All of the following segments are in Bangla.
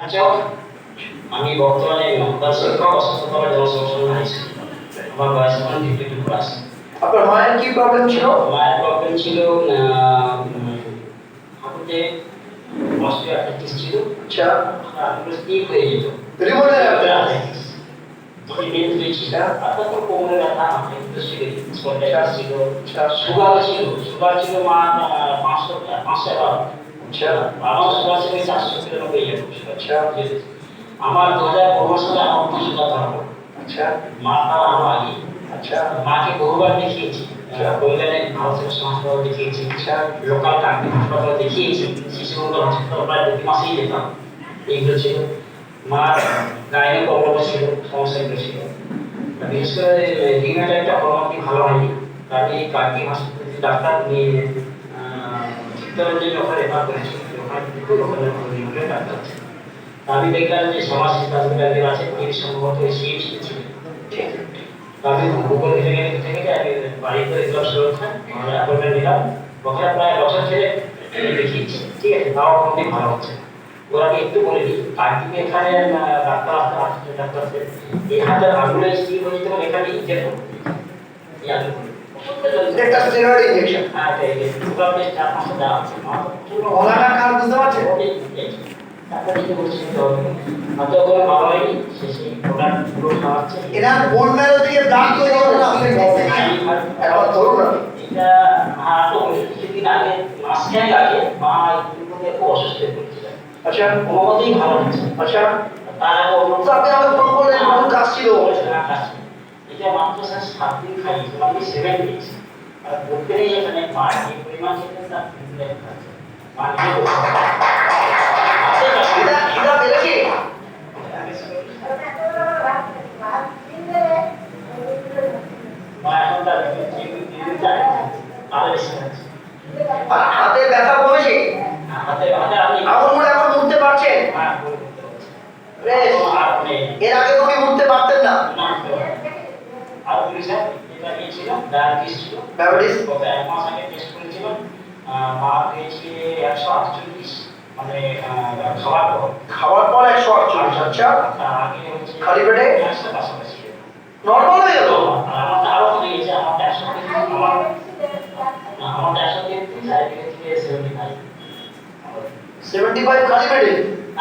আচ্ছা, আমি বর্তমানে আমার বয়স এখন ফিফটি টু প্লাস আপনার মায়ের কি প্রবলেম ছিল? মায়ের প্রবলেম ছিল হাঁটুতে অস্টিওআর্থ্রাইটিস ছিল। আচ্ছা। স্টিপ হয়ে যেত। রিমোটের আর্থ্রাইটিস তারপর তো কোমরে ব্যথা হাঁটুতে ছিল স্পন্ডাইটিস ছিল। আচ্ছা। সুগার ছিল সুগার ছিল মা পাঁচশো পাঁচশো আচ্ছা আমার সুগার ছিল চারশো তিরানব্বই আচ্ছা আমার দু হাজার পনেরো সালে আমার সুগার ধরা আচ্ছা। মা তার আরও আগে। আচ্ছা। মাকে বহুবার দেখিয়েছি। কল্যাণে ভারতের হাসপাতাল দেখিয়েছি। লোকাল কান্ট্রি হাসপাতাল দেখিয়েছি। শিশু মঙ্গল হাসপাতাল প্রায় প্রতি মাসেই যেতাম। এইগুলো ছিল। মার গায়ে প্রবলেম ছিল সমস্যাগুলো ছিল। বিশেষ করে ডিমেটা একটা হরমোনটি ভালো হয়নি। তার এই হাসপাতালে ডাক্তার নিয়ে আমি দেখলাম যে সমাজ হাসপাতালের আছে আমি ওখানে প্রায় বছর দেখিয়েছি ঠিক আছে তাও কোনদিন ভালো হচ্ছে ওরা একটু বলে দিই কার্তিকে এখানে ডাক্তার ডাক্তার এই হাতের আঙুলে। স্টিল হয়ে এখানে করবে এই একটা স্টেরয়েড ইনজেকশন হ্যাঁ এই যে সুগার টেস্ট চার পাঁচটা দেওয়া আছে আমার তো প্রচুর গলাটা কার বুঝতে পারছেন ডাক্তার দিকে বলছি তো হয়তো কোনো ভালো হয়নি শেষে ওটা পুরো খাওয়াচ্ছে এনার বোন ম্যারো থেকে ব্লাড তৈরি হবে আপনি একবার ধরুন না। এটা হাঁটো কিছুদিন আগে মাস খানেক আগে মা খুব অসুস্থ হয়ে আচ্ছা। কোনো ভালো হচ্ছে আচ্ছা। তার আপনি আমাকে ফোন করলেন কাজ ছিল। এটা সাত দিন খাই আমি সেভেন ডেজ আর বলতে নেই এখানে যে পরিমাণ খেতে তার তিন খাচ্ছে খাচ্ছে হাতে ব্যথা কমেছে? হাতে হাতে আমি আঙুল এখন উঠতে পারছেন। হ্যাঁ, আর এর আগে তো আপনি উঠতে পারতেন না আর পুলিশের এটা কি ছিল ডায়াবেটিস ছিল ডায়াবেটিস গত এক মাস আগে টেস্ট করেছিল মা পেয়েছে একশো আটচল্লিশ মানে খাওয়ার পর। খাওয়ার পর একশো আটচল্লিশ আচ্ছা। আগে হচ্ছে খালি পেটে? একশো কাছাকাছি নর্মাল হয়ে গেল? আর আমারটা আরও কমে গেছে আমারটা একশো তেত্রিশ আমার আমারটা একশো তেত্রিশ আর থেকে সেভেন্টি ফাইভ সেভেন্টি ফাইভ খালি পেটে?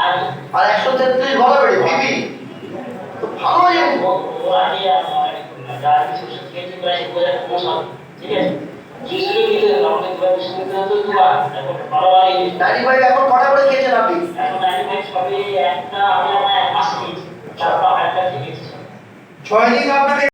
আর আর একশো তেত্রিশ গলা পেটে বিপি তো ভালো এখন কটা করে খেয়েছেন আপনি? ছয় দিন আপনাকে